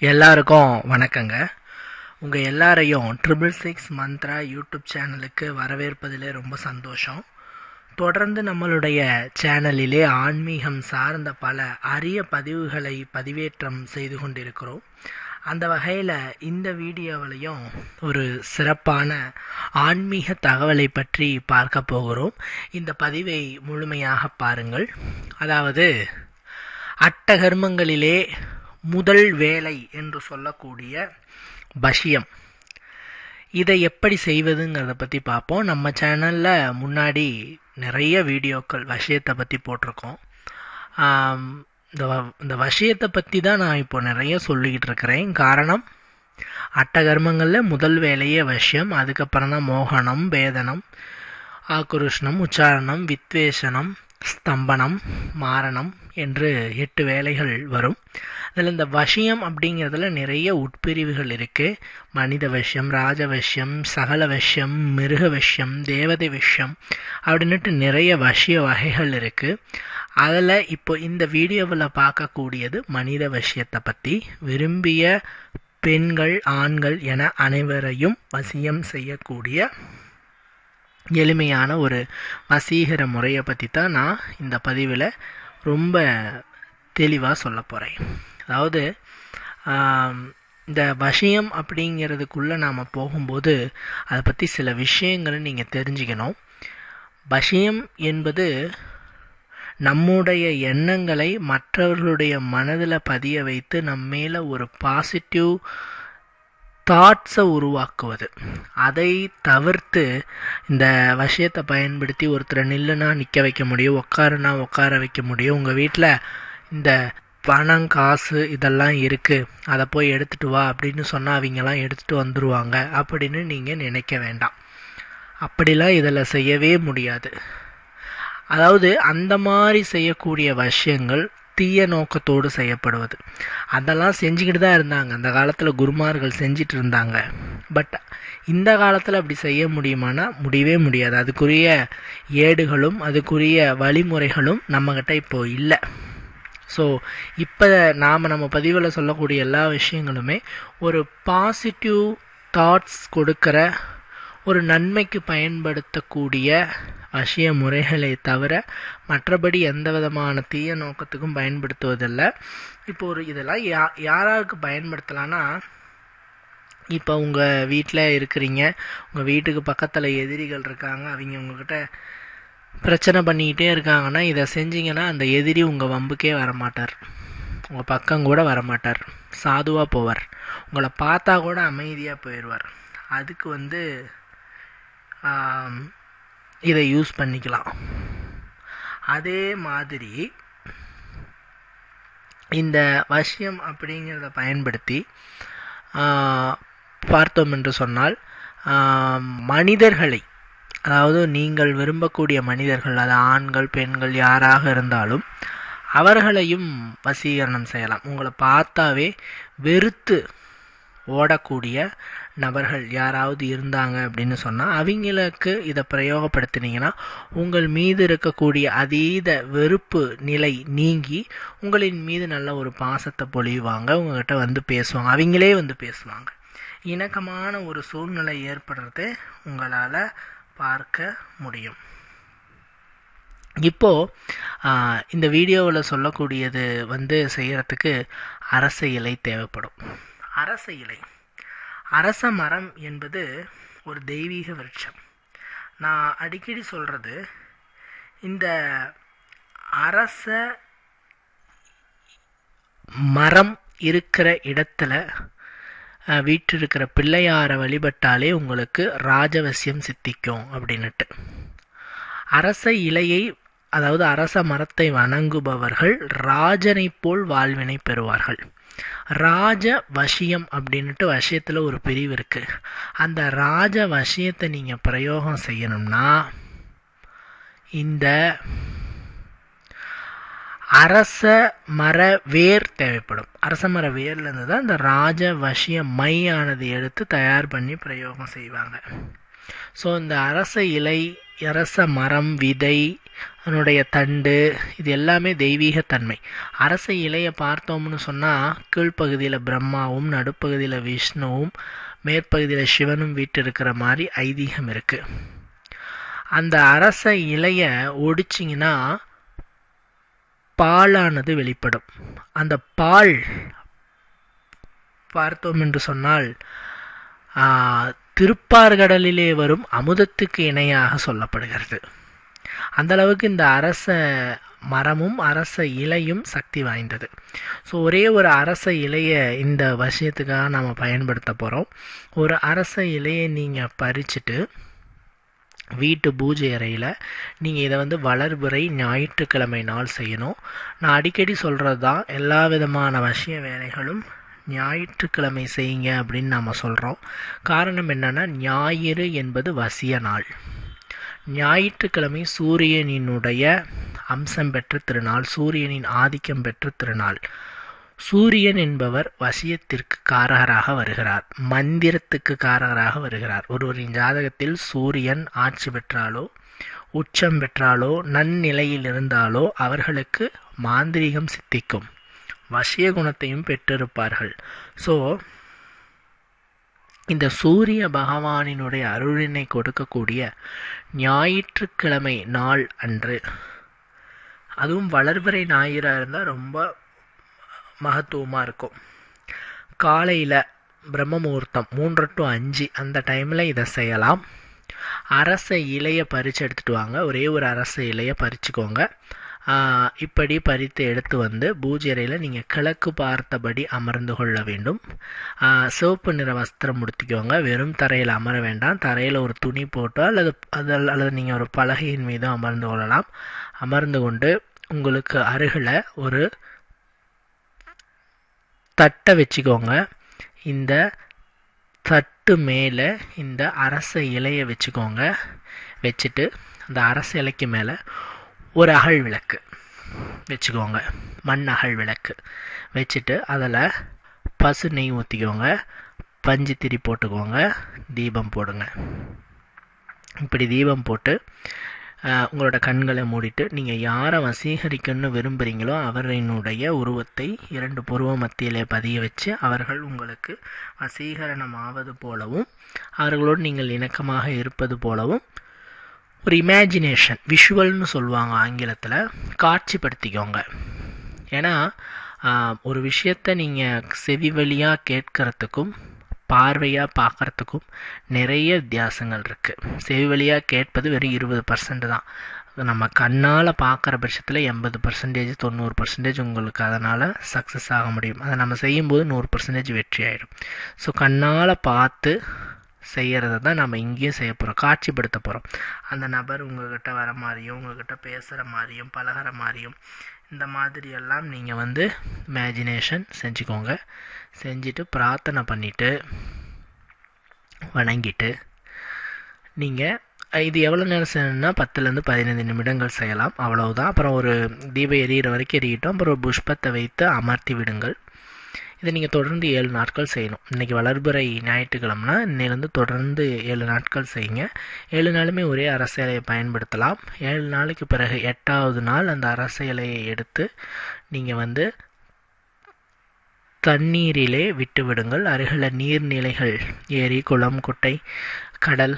எல்லாருக்கும் வணக்கங்க. உங்கள் எல்லாரையும் ட்ரிபிள் சிக்ஸ் மந்த்ரா யூடியூப் சேனலுக்கு வரவேற்பதிலே ரொம்ப சந்தோஷம். தொடர்ந்து நம்மளுடைய சேனலிலே ஆன்மீகம் சார்ந்த பல அரிய பதிவுகளை பதிவேற்றம் செய்து கொண்டிருக்கிறோம். அந்த வகையில் இந்த வீடியோவிலையும் ஒரு சிறப்பான ஆன்மீக தகவலை பற்றி பார்க்க போகிறோம். இந்த பதிவை முழுமையாக பாருங்கள். அதாவது அட்டகர்மங்களிலே முதல் வேலை என்று சொல்லக்கூடிய பஷ்யம். இதை எப்படி செய்வதுங்கிறத பற்றி பார்ப்போம். நம்ம சேனலில் முன்னாடி நிறைய வீடியோக்கள் வசியத்தை பற்றி போட்டிருக்கோம். இந்த இந்த வசியத்தை பற்றி தான் நான் இப்போ நிறைய சொல்லிக்கிட்டு இருக்கிறேன். காரணம் அட்டகர்மங்களில் முதல் வேலையே வசியம் அதுக்கப்புறம் தான் மோகனம் வேதனம் ஆக்ருஷ்ணம் உச்சாரணம் வித்வேஷனம் ஸ்தம்பனம் மாரணம் என்று எட்டு வேலைகள் வரும். அதில் இந்த வசியம் அப்படிங்கிறதுல நிறைய உட்பிரிவுகள் இருக்குது மனித வசியம் ராஜவசியம் சகல வசியம் மிருக வசியம் தேவதை வசியம் அப்படின்னுட்டு நிறைய வசிய வகைகள் இருக்குது அதில் இப்போ இந்த வீடியோவில் பார்க்கக்கூடியது மனித வசியத்தை பற்றி. விரும்பிய பெண்கள் ஆண்கள் என அனைவரையும் வசியம் செய்யக்கூடிய எளிமையான ஒரு வசீகர முறையை பற்றி தான் நான் இந்த பதிவில் ரொம்ப தெளிவாக சொல்ல போகிறேன் அதாவது இந்த வசியம் அப்படிங்கிறதுக்குள்ளே நாம் போகும்போது அதை பற்றி சில விஷயங்களை நீங்கள் தெரிஞ்சுக்கணும். வசியம் என்பது நம்முடைய எண்ணங்களை மற்றவர்களுடைய மனதில் பதிய வைத்து நம்ம மேலே ஒரு பாசிட்டிவ் தாட்ஸை உருவாக்குவது. அதை தவிர்த்து இந்த விஷயத்தை பயன்படுத்தி ஒருத்தரை நில்லுனா நிற்க வைக்க முடியும் உட்காருனா உட்கார வைக்க முடியும். உங்கள் வீட்டில் இந்த பணம் காசு இதெல்லாம் இருக்குது அதை போய் எடுத்துட்டு வா அப்படின்னு சொன்னால் அவங்கெல்லாம் எடுத்துகிட்டு வந்துடுவாங்க அப்படின்னு நீங்கள் நினைக்க வேண்டாம். அப்படிலாம் இதில் செய்யவே முடியாது. அதாவது அந்த மாதிரி செய்யக்கூடிய விஷயங்கள் தீய நோக்கத்தோடு செய்யப்படுவது. அதெல்லாம் செஞ்சுக்கிட்டு தான் இருந்தாங்க. அந்த காலத்தில் குருமார்கள் செஞ்சிட்டு இருந்தாங்க பட் இந்த காலத்தில் அப்படி செய்ய முடியுமானா முடியவே முடியாது. அதுக்குரிய ஏடுகளும் அதுக்குரிய வழிமுறைகளும் நம்மக்கிட்ட இப்போ இல்லை. ஸோ இப்போ நாம் நம்ம பதிவில் சொல்லக்கூடிய எல்லா விஷயங்களுமே ஒரு பாசிட்டிவ் தாட்ஸ் கொடுக்குற ஒரு நன்மைக்கு பயன்படுத்தக்கூடிய வசிய முறைகளை தவிர மற்றபடி எந்த விதமான தீய நோக்கத்துக்கும் பயன்படுத்துவதில்லை. இப்போ ஒரு இதெல்லாம் யா யாராருக்கு பயன்படுத்தலான்னா இப்போ உங்கள் வீட்டில் இருக்கிறீங்க உங்கள் வீட்டுக்கு பக்கத்தில் எதிரிகள் இருக்காங்க அவங்க உங்ககிட்ட பிரச்சனை பண்ணிக்கிட்டே இருக்காங்கன்னா இதை செஞ்சீங்கன்னா அந்த எதிரி உங்கள் வம்புக்கே வரமாட்டார். உங்கள் பக்கம் கூட வரமாட்டார். சாதுவாக போவார். உங்களை பார்த்தா கூட அமைதியாக போயிடுவார் அதுக்கு வந்து இதை யூஸ் பண்ணிக்கலாம். அதே மாதிரி இந்த வசியம் அப்படிங்கிறத பயன்படுத்தி பார்த்தோம் என்று சொன்னால் மனிதர்களை அதாவது நீங்கள் விரும்பக்கூடிய மனிதர்கள் அது ஆண்கள் பெண்கள் யாராக இருந்தாலும் அவர்களையும் வசீகரணம் செய்யலாம். உங்களை பார்த்தாவே வெறுத்து ஓடக்கூடிய நபர்கள் யாராவது இருந்தாங்க அப்படின்னு சொன்னால் அவங்களுக்கு இதை பிரயோகப்படுத்தினீங்கன்னா உங்கள் மீது இருக்கக்கூடிய அதீத வெறுப்பு நிலை நீங்கி உங்களின் மீது நல்ல ஒரு பாசத்தை பொழிவாங்க உங்ககிட்ட வந்து பேசுவாங்க அவங்களே வந்து பேசுவாங்க. இணக்கமான ஒரு சூழ்நிலை ஏற்படுறது உங்களால் பார்க்க முடியும். இப்போது இந்த வீடியோவில் சொல்லக்கூடியது வந்து செய்கிறதுக்கு அரச இலை தேவைப்படும். அரச இலை. அரச மரம் என்பது ஒரு தெய்வீக விருட்சம். நான் அடிக்கடி சொல்கிறது இந்த அரச மரம் இருக்கிற இடத்துல வீட்டிருக்கிற வீற்றிருக்கிற பிள்ளையாரை வழிபட்டாலே உங்களுக்கு ராஜவசியம் சித்திக்கும் அப்படின்னுட்டு. அரச இலையை அதாவது அரச மரத்தை வணங்குபவர்கள் ராஜனைப் போல் வாழ்வினை பெறுவார்கள். ராஜ வசியம் அப்படின்னுட்டு வசியத்தில் ஒரு பிரிவு இருக்கு. அந்த ராஜ வசியத்தை நீங்கள் பிரயோகம் செய்யணும்னா இந்த அரச மர வேர் தேவைப்படும். அரச மர வேர்லேருந்து தான் இந்த ராஜ வசிய மையானது எடுத்து தயார் பண்ணி பிரயோகம் செய்வாங்க. ஸோ இந்த அரச இலை அரச மரம் விதை அதனுடைய தண்டு இது எல்லாமே தெய்வீகத்தன்மை அரச இலையை பார்த்தோம்னு சொன்னால் கீழ்ப்பகுதியில் பிரம்மாவும் நடுப்பகுதியில் விஷ்ணுவும் மேற்பகுதியில் சிவனும் வீட்டிருக்கிற மாதிரி ஐதீகம் இருக்குது அந்த அரச இலையை ஒடிச்சிங்கன்னா பாலானது வெளிப்படும். அந்த பால் பார்த்தோம் என்று சொன்னால் திருப்பார்கடலிலே வரும் அமுதத்துக்கு இணையாக சொல்லப்படுகிறது. அந்த அளவுக்கு இந்த அரச மரமும் அரச இலையும் சக்தி வாய்ந்தது. ஸோ ஒரே ஒரு அரச இலையை இந்த விஷயத்துக்காக நாம் பயன்படுத்த போகிறோம் ஒரு அரச இலையை நீங்கள் பறிச்சுட்டு வீட்டு பூஜை அறையில் நீங்கள் இதை வந்து வளர்புறை ஞாயிற்றுக்கிழமை நாள் செய்யணும். நான் அடிக்கடி சொல்கிறது தான் எல்லா விதமான விஷய வேலைகளும் ஞாயிற்றுக்கிழமை செய்யுங்க அப்படின்னு நாம் சொல்கிறோம் காரணம் என்னென்னா ஞாயிறு என்பது வசிய நாள். ஞாயிற்றுக்கிழமை சூரியனினுடைய அம்சம் பெற்ற திருநாள் சூரியனின் ஆதிக்கம் பெற்ற திருநாள். சூரியன் என்பவர் வசியத்திற்கு காரகராக வருகிறார். மந்திரத்துக்கு காரகராக வருகிறார். ஒருவரின் ஜாதகத்தில் சூரியன் ஆட்சி பெற்றாலோ உச்சம் பெற்றாலோ நன்னிலையில் இருந்தாலோ அவர்களுக்கு மாந்திரீகம் சித்திக்கும். வசிய குணத்தையும் பெற்றிருப்பார்கள். ஸோ இந்த சூரிய பகவானினுடைய அருளினை கொடுக்கக்கூடிய ஞாயிற்றுக்கிழமை நாள் அன்று அதுவும் வளர்பிறை ஞாயிறாக இருந்தால் ரொம்ப மகத்துவமாக இருக்கும். காலையில் பிரம்ம முகூர்த்தம் மூன்று டு அஞ்சு அந்த டைமில் இதை செய்யலாம். அரச இலையை பறித்து எடுத்துகிட்டு வாங்க. ஒரே ஒரு அரச இலையை பறிச்சுக்கோங்க. இப்படி பறித்து எடுத்து வந்து பூஜை அறையில் நீங்கள் கிழக்கு பார்த்தபடி அமர்ந்து கொள்ள வேண்டும். சிவப்பு நிற வஸ்திரம் முடித்திக்கோங்க வெறும் தரையில் அமர வேண்டாம். தரையில் ஒரு துணி போட்டோ அல்லது அதில் அல்லது நீங்கள் ஒரு பலகையின் மீதும் அமர்ந்து கொள்ளலாம். அமர்ந்து கொண்டு உங்களுக்கு அருகில் ஒரு தட்டை வச்சுக்கோங்க. இந்த தட்டு மேலே இந்த அரச இலையை வச்சுக்கோங்க. வச்சுட்டு அந்த அரச இலைக்கு மேலே ஒரு அகல் விளக்கு. வச்சுக்கோங்க. மண் அகல் விளக்கு. வச்சுட்டு அதில் பசு நெய் ஊற்றிக்கோங்க பஞ்சு திரி போட்டுக்கோங்க. தீபம் போடுங்க. இப்படி தீபம் போட்டு உங்களோட கண்களை மூடிட்டு நீங்கள் யாரை வசீகரிக்கணும்னு விரும்புகிறீங்களோ அவரினுடைய உருவத்தை இரண்டு புருவ மத்தியிலே பதிய வச்சு அவர்கள் உங்களுக்கு வசீகரணம் ஆவது போலவும் அவர்களோடு நீங்கள் இணக்கமாக இருப்பது போலவும் ஒரு இமேஜினேஷன் விஷுவல்னு சொல்லுவாங்க ஆங்கிலத்தில். காட்சிப்படுத்திக்கோங்க. ஏன்னா ஒரு விஷயத்தை நீங்கள் செவி வழியாக கேட்கறதுக்கும் பார்வையாக பார்க்குறதுக்கும் நிறைய வித்தியாசங்கள் இருக்குது செவி வழியாக கேட்பது வெறும் இருபது பர்சன்ட் தான். நம்ம கண்ணால் பார்க்குற பட்சத்தில் எண்பது பர்சன்டேஜ் தொண்ணூறு பர்சன்டேஜ் உங்களுக்கு அதனால் சக்ஸஸ் ஆக முடியும். அதை நம்ம செய்யும்போது நூறு பர்சன்டேஜ் வெற்றி ஆகிடும் ஸோ கண்ணால் பார்த்து செய்கிறத தான் நம்ம இங்கேயும் செய்ய போகிறோம் காட்சிப்படுத்த போகிறோம் அந்த நபர் உங்கள்கிட்ட வர மாதிரியும் உங்கள்கிட்ட பேசுகிற மாதிரியும் பழகிற மாதிரியும் இந்த மாதிரியெல்லாம் நீங்கள் வந்து இமேஜினேஷன் செஞ்சுக்கோங்க. செஞ்சுட்டு பிரார்த்தனை பண்ணிவிட்டு வணங்கிட்டு நீங்கள் இது எவ்வளோ நேரம் செய்யணும்னா பத்துலேருந்து பதினைந்து நிமிடங்கள் செய்யலாம். அவ்வளவுதான். அப்புறம் ஒரு தீபம் எரியிற வரைக்கும் எரியிட்டோம். அப்புறம் ஒரு புஷ்பத்தை வைத்து அமர்த்தி விடுங்கள். இதை நீங்கள் தொடர்ந்து ஏழு நாட்கள் செய்யணும். இன்றைக்கி வளர்புறை ஞாயிற்றுக்கிழமைனா இன்னிலேருந்து தொடர்ந்து ஏழு நாட்கள் செய்யுங்க. ஏழு நாளுமே ஒரே அரசியலையை பயன்படுத்தலாம். ஏழு நாளைக்கு பிறகு எட்டாவது நாள் அந்த அரசியலையை எடுத்து நீங்கள் வந்து தண்ணீரிலே விட்டு விடுங்கள். அருகில் நீர்நிலைகள் ஏரி குளம் குட்டை கடல்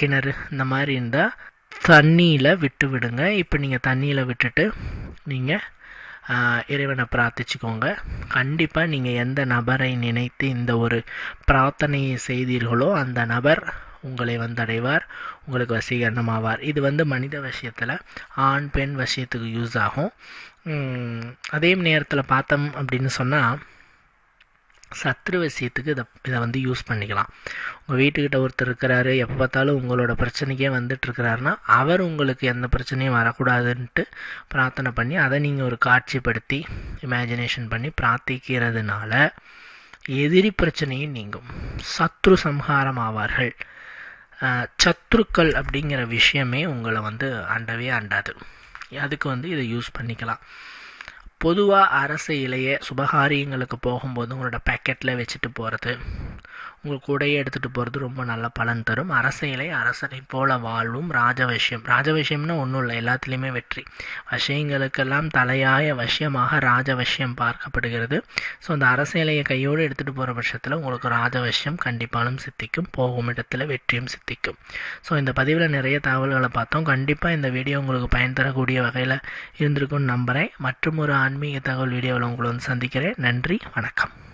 கிணறு இந்த மாதிரி இருந்தால் தண்ணியில் விட்டு விடுங்க. இப்போ நீங்கள் தண்ணியில் விட்டுட்டு நீங்கள் இறைவனை பிரார்த்திச்சுக்கோங்க. கண்டிப்பாக நீங்கள் எந்த நபரை நினைத்து இந்த ஒரு பிரார்த்தனையை செய்தீர்களோ அந்த நபர் உங்களை வந்தடைவார் உங்களுக்கு வசீகரணமாவார். இது வந்து மனித விஷயத்தில் ஆண் பெண் விஷயத்துக்கு யூஸ் ஆகும். அதே நேரத்தில் பார்த்தோம் அப்படின்னு சொன்னால் சத்ரு விஷயத்துக்கு இதை இதை வந்து யூஸ் பண்ணிக்கலாம். உங்கள் வீட்டுக்கிட்ட ஒருத்தர் இருக்கிறாரு எப்போ பார்த்தாலும் உங்களோட பிரச்சனைக்கே வந்துட்டுருக்கிறாருன்னா அவர் உங்களுக்கு எந்த பிரச்சனையும் வரக்கூடாதுன்ட்டு பிரார்த்தனை பண்ணி அதை நீங்கள் ஒரு காட்சிப்படுத்தி இமேஜினேஷன் பண்ணி பிரார்த்திக்கிறதுனால எதிரி பிரச்சனையும் நீங்கும். சத்ரு சம்ஹாரம் ஆவார்கள் சத்ருக்கள் அப்படிங்கிற விஷயமே உங்களை வந்து அண்டவே அண்டாது. அதுக்கு வந்து இதை யூஸ் பண்ணிக்கலாம். பொதுவாக அரசு இலையை சுபகாரியங்களுக்கு போகும்போது உங்களோட பேக்கெட்டில் வச்சுட்டு போகிறது உங்கள் கூடையே எடுத்துகிட்டு போகிறது ரொம்ப நல்ல பலன் தரும். அரசியலை அரசனை போல வாழ்வும் ராஜவசியம். ராஜவசியம்னா ஒன்றும் இல்லை எல்லாத்துலேயுமே வெற்றி. விஷயங்களுக்கெல்லாம் தலையாய வசியமாக ராஜவசியம் பார்க்கப்படுகிறது. ஸோ அந்த அரசியலையை கையோடு எடுத்துகிட்டு போகிற பட்சத்தில் உங்களுக்கு ராஜவசியம் கண்டிப்பாலும் சித்திக்கும் போகும் இடத்துல வெற்றியும் சித்திக்கும். ஸோ இந்த பதிவில் நிறைய தகவல்களை பார்த்தோம். கண்டிப்பாக இந்த வீடியோ உங்களுக்கு பயன் தரக்கூடிய வகையில் இருந்திருக்கும்னு நம்புகிறேன் மற்றும் ஒரு ஆன்மீக தகவல் வீடியோவில் உங்களை வந்து சந்திக்கிறேன். நன்றி வணக்கம்.